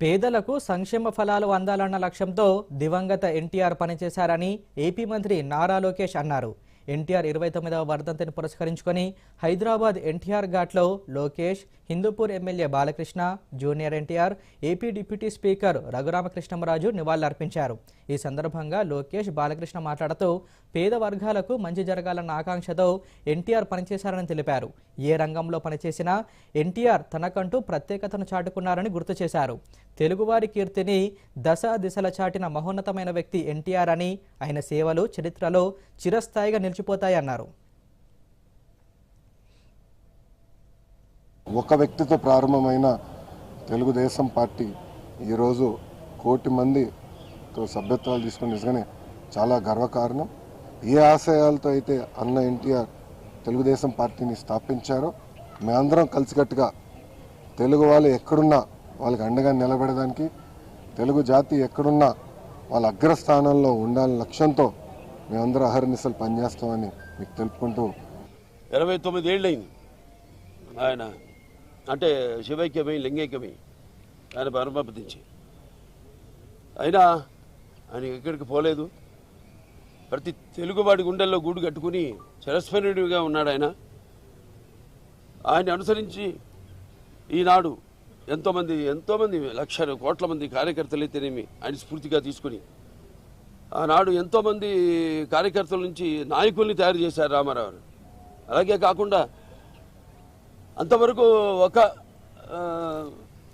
పేదలకు సంక్షేమ ఫలాలు అందాలన్న లక్ష్యంతో దివంగత ఎన్టీఆర్ పనిచేశారని ఏపీ మంత్రి నారా లోకేష్ అన్నారు. ఎన్టీఆర్ ఇరవై తొమ్మిదవ వర్ధంతిని పురస్కరించుకొని హైదరాబాద్ ఎన్టీఆర్ ఘాట్లో Lokesh Hindupur MLA Balakrishna junior NTR AP deputy speaker Raghurama Krishnam Raju నివాళులర్పించారు. ఈ సందర్భంగా లోకేష్ బాలకృష్ణ మాట్లాడుతూ పేద వర్గాలకు మంచి జరగాలన్న ఆకాంక్షతో ఎన్టీఆర్ పనిచేశారని తెలిపారు. ఏ రంగంలో పనిచేసినా ఎన్టీఆర్ తనకంటూ ప్రత్యేకతను చాటుకున్నారని గుర్తు చేశారు. తెలుగువారి కీర్తిని దశ దిశల చాటిన మహోన్నతమైన వ్యక్తి ఎన్టీఆర్ అని ఆయన సేవలు చరిత్రలో చిరస్థాయిగా నిలిచిపోతాయన్నారు ఒక వ్యక్తితో ప్రారంభమైన తెలుగుదేశం పార్టీ ఈరోజు కోటి మందితో సభ్యత్వాలు తీసుకుని నిజంగానే చాలా గర్వకారణం. ఏ ఆశయాలతో అయితే అన్న ఎన్టీఆర్ తెలుగుదేశం పార్టీని స్థాపించారో మేమందరం కలిసికట్టుగా తెలుగు వాళ్ళు ఎక్కడున్నా వాళ్ళకి అండగా నిలబడడానికి తెలుగు జాతి ఎక్కడున్నా వాళ్ళ అగ్రస్థానంలో ఉండాలని లక్ష్యంతో మేమందరూ అహర్నిశలు పనిచేస్తామని మీకు తెలుపుకుంటూ ఇరవై తొమ్మిది ఏళ్ళైంది ఆయన అంటే శివైక్యమై లింగైక్యమై ఆయన పరమపదించి. అయినా ఆయన ఎక్కడికి పోలేదు. ప్రతి తెలుగువాడి గుండెల్లో గూడు కట్టుకుని చిరస్మరణీయుడిగా ఉన్నాడు ఆయన. ఆయన అనుసరించి ఈనాడు ఎంతోమంది ఎంతోమంది లక్షల కోట్ల మంది కార్యకర్తలు అయితేనేమి ఆయన స్ఫూర్తిగా తీసుకుని ఆనాడు ఎంతోమంది కార్యకర్తల నుంచి నాయకుల్ని తయారు చేశారు రామారావు. అలాగే కాకుండా అంతవరకు ఒక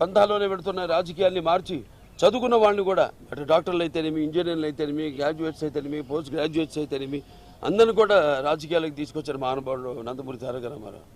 పంథాలోనే పెడుతున్న రాజకీయాల్ని మార్చి చదువుకున్న వాళ్ళని కూడా అటు డాక్టర్లు అయితేనేమి ఇంజనీర్లు అయితేనేమి గ్రాడ్యుయేట్స్ అయితేనేమి పోస్ట్ గ్రాడ్యుయేట్స్ అయితేనేమి అందరిని కూడా రాజకీయాలకు తీసుకొచ్చారు మహానుభావుడు నందమూరి తారక రామారావు.